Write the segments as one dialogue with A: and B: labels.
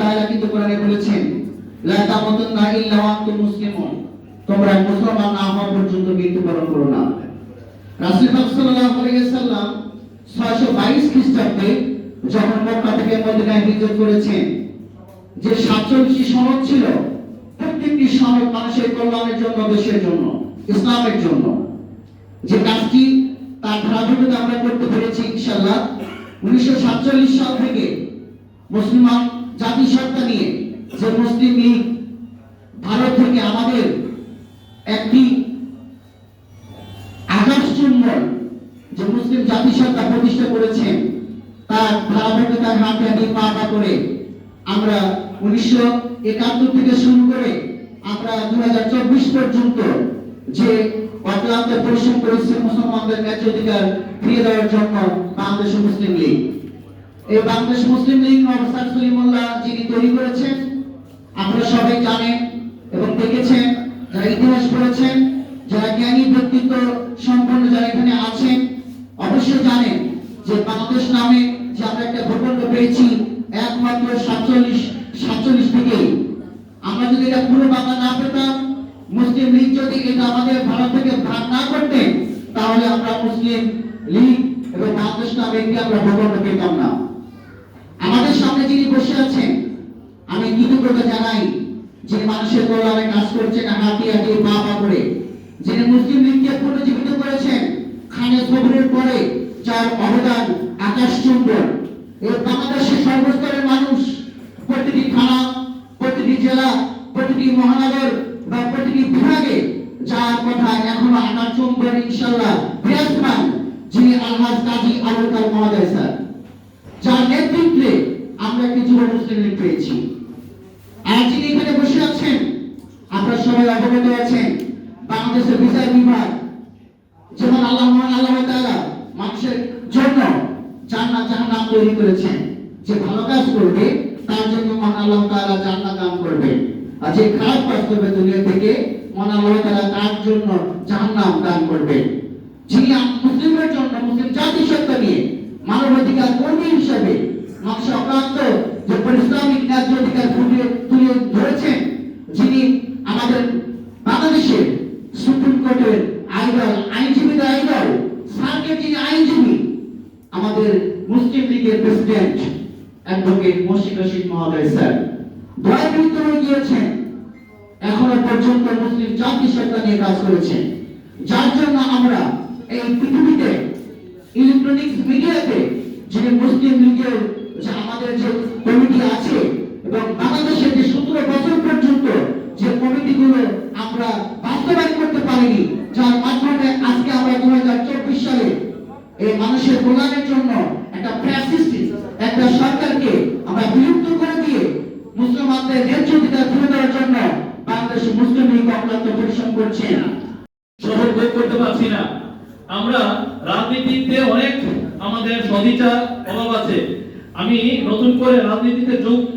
A: তাআলা কিন্তু কোরআনে বলেছেন লা তামুতুন্না ইল্লা ওয়া আনতুম মুসলিমুন। তোমরা মুসলমান না হওয়া পর্যন্ত মৃত্যুবরণ করো না। রাসূল পাক সাল্লাল্লাহু আলাইহি সাল্লাম 622 খ্রিস্টাব্দে যখন মক্কা থেকে মদিনায় হিজরত করেছেন, যে 47 সনদ ছিল, প্রত্যেকটি সনদ মানুষের জন্য, দেশের জন্য, ইসলামের জন্য। যে কাজটি তার ধারাবাহিকতা আমরা করতে পেরেছি, ইনশাআল্লাহ, উনিশশো সাতচল্লিশ সাল থেকে মুসলমান জাতিসত্তা নিয়ে যে মুসলিম লীগ ভারত থেকে আমাদের একটি আকাশ চুম্বন যে মুসলিম জাতিসত্তা প্রতিষ্ঠা করেছেন, তার ধারাবাহিকতার হাতে হাতে পা করে আমরা উনিশশো একাত্তর থেকে শুরু করে আমরা দু হাজার চব্বিশ পর্যন্ত যে অক্লান্ত পরিশ্রম করেছে মুসলমানদের ন্যায্য অধিকার ফিরিয়ে দেওয়ার জন্য বাংলাদেশ মুসলিম লীগ। এই বাংলাদেশ মুসলিম লীগ নবসার সলিমুল্লাহ যিনি তৈরি করেছেন, আপনারা সবাই জানেন এবং দেখেছেন, যারা ইতিহাস পড়েছেন, যারা জ্ঞানী ব্যক্তিত্ব সম্পন্ন যারা এখানে আছেন, অবশ্যই জানেন যে বাংলাদেশ নামে যে আমরা একটা ভূখণ্ড পেয়েছি, একমাত্র সাতচল্লিশ সাতচল্লিশ থেকেই। আমরা যদি এটা পুরো বাংলা না পেতাম, মুসলিম লীগ যদি এটা আমাদের ভারত থেকে ভাগ না করতেন, তাহলে আমরা মুসলিম লীগ এবং বাংলাদেশ নামে একটি আমরা ভূখণ্ড পেতাম না। আমাদের সামনে যিনি বসে আছেন, আমি কৃতজ্ঞতা জানাই যে মানুষের কল্যাণে কাজ করছেন হাতি হাতি পা পা করে। যিনি মুসলিম লীগকে পুনর্জীবিত করেছেন, খানে সবরের পরে যার অবদান আকাশ চুম্বন। এই বাংলাদেশের সর্বস্তরের মানুষ, প্রতিটি থানা, প্রতিটি জেলা, প্রতিটি মহানগর বা প্রতিটি বিভাগে যার কথা এখনও আকাশ চুম্বন ইনশাল্লাহ বিরাজমান, যিনি আলহাজ কাজী আবুল কাল মহোদয় স্যার যার নেতৃত্বে আমরা লীগ পেয়েছি। আর যিনি এখানে বসে আছেন, আপনারা সবাই অবগত আছেন, বাংলাদেশের বিচার বিভাগ, যেমন আল্লাহ আল্লাহ তাআলা মানুষের জন্য জান্নাত জাহান্নাম তৈরি করেছেন। যে ভালো কাজ করবে, তার জন্য মহান আল্লাহ তাআলা জান্নাত দান করবে আর যে খারাপ কাজ করবে দুনিয়া থেকে, মহান আল্লাহ তাআলা তার জন্য জাহান্নাম দান করবে যিনি মুসলিমের জন্য, মুসলিম জাতিসত্তা নিয়ে মানবাধিকার কর্মী হিসাবে নকশ অক্লান্ত যে পরিশ্রমিক ন্যায্য অধিকার ফুটিয়ে তুলে ধরেছেন, যিনি আমাদের বাংলাদেশের সুপ্রিম কোর্টের আইডল, আইনজীবীদের আইডল সার্কের যিনি আইনজীবী, আমাদের মুসলিম লীগের প্রেসিডেন্ট অ্যাডভোকেট মশিক রশিদ মহোদয় স্যার। দয়াবৃত্ত হয়ে গিয়েছেন। এখনও পর্যন্ত মুসলিম জাতিসত্তা নিয়ে কাজ করেছেন যার জন্য আমরা এই পৃথিবীতে ইলেকট্রনিক্স মিডিয়াতে যিনি মুসলিম লীগের যে আমাদের যে কমিটি আছে এবং বাংলাদেশের যে সতেরো বছর পর্যন্ত যে কমিটিগুলো আমরা বাস্তবায়ন করতে পারিনি, যার মাধ্যমে আজকে আমরা দু হাজার চব্বিশ সালে এই মানুষের কল্যাণের জন্য একটা ফ্যাসিস্ট একটা সরকারকে আমরা বিলুপ্ত করে দিয়ে মুসলমানদের ন্যায্য ফিরে দেওয়ার জন্য বাংলাদেশ মুসলিম লীগ অক্লান্ত পরিশ্রম করছে।
B: সফল ভোগ করতে পারছি না। আমরা রাজনীতিতে অনেক আমাদের সদিচার অভাব আছে। আমি নতুন করে রাজনীতিতে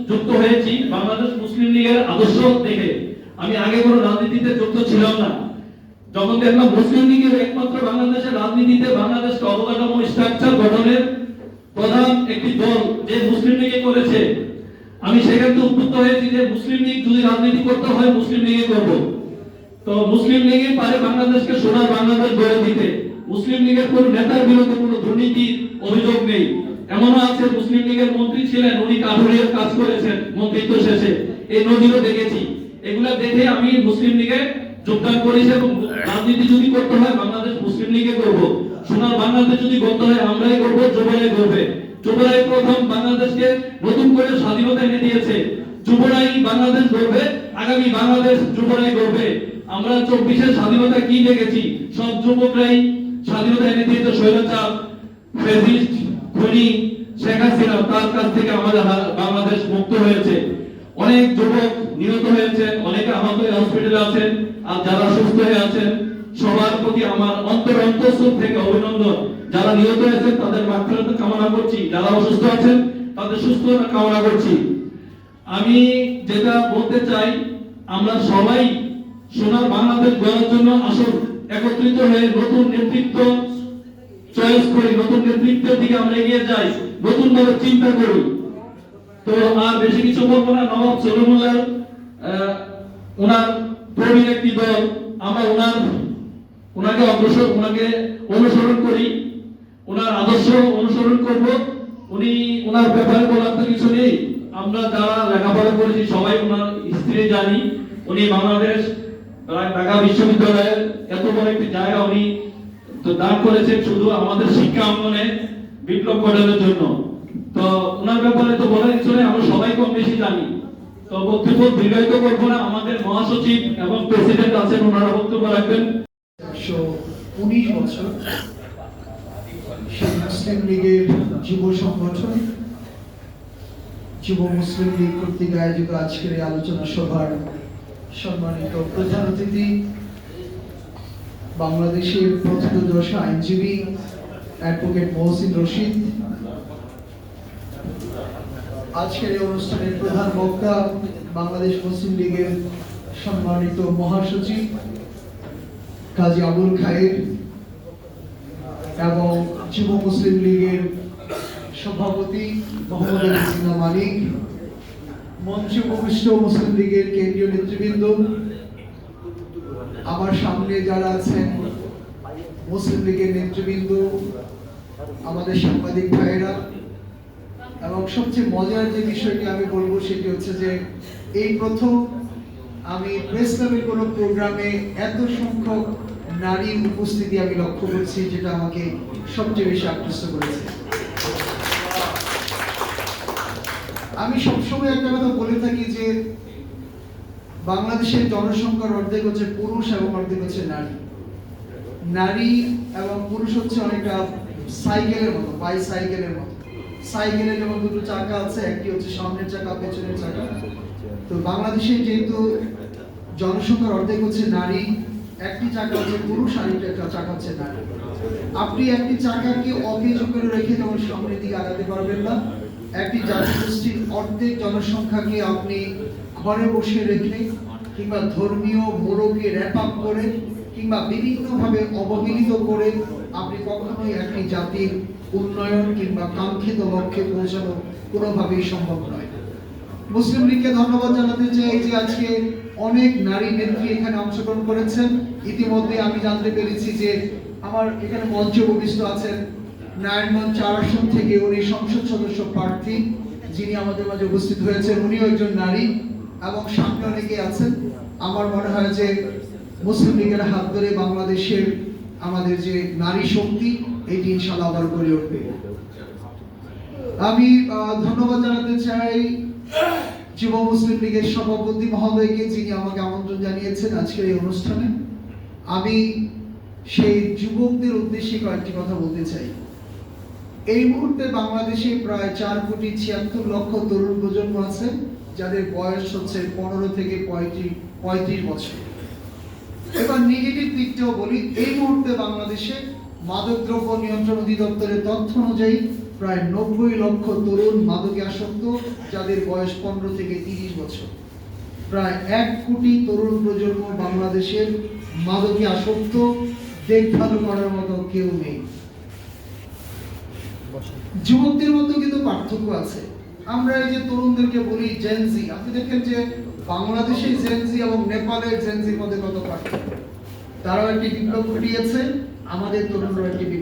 B: যুক্ত হয়েছি বাংলাদেশ মুসলিম লীগের আদর্শ দেখে। আমি আগে কোনো রাজনীতিতে যুক্ত ছিলাম না। যখন দেখলাম মুসলিম লীগের একমাত্র বাংলাদেশের রাজনীতিতে বাংলাদেশকে অবকাঠামো স্ট্রাকচার গঠনের প্রধান একটি দল যে মুসলিম লীগে করেছে, আমি সেখান থেকে উদ্বুদ্ধ হয়েছি যে মুসলিম লীগ যদি রাজনীতি করতে হয়, মুসলিম লীগে করব। তো মুসলিম লীগে পারে বাংলাদেশকে সোনার বাংলাদেশ গড়ে দিতে, মুসলিম লীগের কোন নেতার বিরুদ্ধে কোনো দুর্নীতির অভিযোগ নেই। এমনও আছে মুসলিম লীগের মন্ত্রী ছিলেন, উনি কাঠুরিয়ার কাজ করেছেন মন্ত্রিত্ব শেষে। এই নজিরও দেখেছি। এগুলা দেখে আমি মুসলিম লীগে যোগদান করেছি এবং রাজনীতি যদি করতে হয়, বাংলাদেশ মুসলিম লীগে করব সোনার বাংলাদেশ যদি করতে হয়, আমরাই করব যুবরাই করবে যুবরাই প্রথম বাংলাদেশকে নতুন করে স্বাধীনতা এনে দিয়েছে। যুবরাই বাংলাদেশ গড়বে, আগামী বাংলাদেশ যুবরাই গড়বে। আমরা চব্বিশের স্বাধীনতা কি দেখেছি? সব যুবকরাই স্বাধীনতা এনে দিয়েছে, স্বৈরাচার ফেসিস্ট খনি শেখ হাসিনা তার কাছ থেকে আমাদের বাংলাদেশ মুক্ত হয়েছে। অনেক যুবক নিহত হয়েছে, অনেকে আহত হসপিটালে আছেন, আর যারা সুস্থ হয়ে আছেন, সবার প্রতি আমার অন্তর অন্তঃস্থল থেকে অভিনন্দন। যারা নিহত হয়েছেন তাদের মাত্রাতে কামনা করছি। যারা অসুস্থ আছেন, তাদের সুস্থতা কামনা করছি। আমি যেটা বলতে চাই, আমরা সবাই সোনার বাংলাদেশ গড়ার জন্য আসুন, একত্রিত হয়ে নতুন নেতৃত্ব চয়েস করি নতুন নেতৃত্বের দিকে আমরা এগিয়ে যাই নতুন ভাবে চিন্তা করি। তো আর বেশি কিছু বলব না, নবাব সলিমুল্লাহ ওনার প্রবীণ একটি দল। আমরা ওনার, ওনাকে অগ্রসর, ওনাকে অনুসরণ করি। ওনার আদর্শ অনুসরণ করব। উনি ওনার ব্যাপারে বলার তো কিছু নেই। আমরা যারা লেখাপড়া করেছি, সবাই ওনার স্ত্রী জানি। উনি বাংলাদেশ, ঢাকা বিশ্ববিদ্যালয়ের এত বড় একটি জায়গা উনি তো দান করেছেন শুধু আমাদের শিক্ষা অঙ্গনে বিপ্লব ঘটানোর জন্য। তো ওনার ব্যাপারে তো বলার কিছু নেই, আমরা সবাই কম বেশি জানি। তো বক্তব্য দীর্ঘায়িত করব না, আমাদের মহাসচিব এবং প্রেসিডেন্ট আছেন ওনারা বক্তব্য রাখবেন।
C: একশো উনিশ বছর মুসলিম লীগের যুব সংগঠন, যুব মুসলিম লীগ কর্তৃক আয়োজিত আজকের আলোচনা সভার সম্মানিত প্রধান অতিথি বাংলাদেশের প্রথমদর্শী আইনজীবী অ্যাডভোকেট মহসিন রশিদ। আজকের এই অনুষ্ঠানের প্রধান বক্তা বাংলাদেশ মুসলিম লীগের সম্মানিত মহাসচিব কাজী আবুল খায়ের এবং যুব মুসলিম লীগের সভাপতি মোহাম্মদ আলী মালিক মঞ্চে উপবিষ্ট মুসলিম লীগের কেন্দ্রীয় নেতৃবৃন্দ আমার সামনে যারা আছেন, মুসলিম লীগের নেতৃবৃন্দ, আমাদের সাংবাদিক ভাইয়েরা, এবং সবচেয়ে মজার যে বিষয়টি আমি বলব সেটি হচ্ছে যে এই প্রথম আমি প্রেস ক্লাবের কোনো প্রোগ্রামে এত সংখ্যক নারীর উপস্থিতি আমি লক্ষ্য করছি যেটা আমাকে সবচেয়ে বেশি আকৃষ্ট করেছে। আমি সবসময় একটা কথা বাংলাদেশের জনসংখ্যার অর্ধেক হচ্ছে পুরুষ এবং অর্ধেক হচ্ছে নারী। নারী এবং পুরুষ হচ্ছে অনেকটা সাইকেলের মতো বাই সাইকেলের মতো। সাইকেলের যেমন দুটো চাকা আছে, একটি হচ্ছে সামনের চাকা, পেছনের চাকা। তো বাংলাদেশে যেহেতু জনসংখ্যার অর্ধেক হচ্ছে নারী, একটি চাকা হচ্ছে পুরুষ আর একটা চাকা হচ্ছে নারী। আপনি একটি চাকাকে অকেজ করে রেখে যেমন সামনের দিকে আগাতে পারবেন না। একটি জাতিগোষ্ঠীর অর্ধেক জনসংখ্যাকে আপনি ঘরে বসে রেখে কিংবা ধর্মীয় মোড়কে র্যাপ আপ করে কিংবা বিভিন্নভাবে অবহেলিত করে আপনি কখনোই একটি জাতির উন্নয়ন কিংবা কাঙ্ক্ষিত লক্ষ্যে পৌঁছানো কোনোভাবেই সম্ভব নয়। মুসলিম লীগকে ধন্যবাদ জানাতে চাই যে আজকে অনেক নারী নেত্রী এখানে অংশগ্রহণ করেছেন। ইতিমধ্যে আমি জানতে পেরেছি যে আমার এখানে মঞ্চে উপবিষ্ট আছেন নারায়ণগঞ্জ চার আসন থেকে উনি সংসদ সদস্য প্রার্থী, যিনি আমাদের মাঝে উপস্থিত হয়েছেন। উনিও একজন নারী। এবং সামনে অনেকে আছেন। আমার মনে হয় যে মুসলিম লীগের হাত ধরে বাংলাদেশের আমাদের যে নারী শক্তি, এটি ইনশাল্লাহ আবার গড়ে উঠবে। আমি ধন্যবাদ জানাতে চাই যুব মুসলিম লীগের সভাপতি মহোদয়কে, যিনি আমাকে আমন্ত্রণ জানিয়েছেন আজকের এই অনুষ্ঠানে। আমি সেই যুবকদের উদ্দেশ্যে কয়েকটি কথা বলতে চাই। এই মুহূর্তে বাংলাদেশে প্রায় চার কোটি ছিয়াত্তর লক্ষ তরুণ প্রজন্ম আছে। যাদের বয়স হচ্ছে পনেরো থেকে পঁয়ত্রিশ পঁয়ত্রিশ বছর। এবার নেগেটিভ দিকটাও বলি, এই মুহূর্তে বাংলাদেশে মাদকদ্রব্য নিয়ন্ত্রণ অধিদপ্তরের তথ্য অনুযায়ী প্রায় নব্বই লক্ষ তরুণ মাদকে আসক্ত, যাদের বয়স পনেরো থেকে তিরিশ বছর। প্রায় এক কোটি তরুণ প্রজন্ম বাংলাদেশের মাদকে আসক্ত, দেখভাল করার মতো কেউ নেই। যুবকদের মধ্যে কিন্তু পার্থক্য আছে। আমরা এই যে তরুণদেরকে বলি জেনজি আপনি দেখেন যে বাংলাদেশের জেনজি এবং নেপালের জেনজির মধ্যে কত পার্থক্য? তারাও একটি বিপ্লব ঘটিয়েছে, আমাদের তরুণরা একটি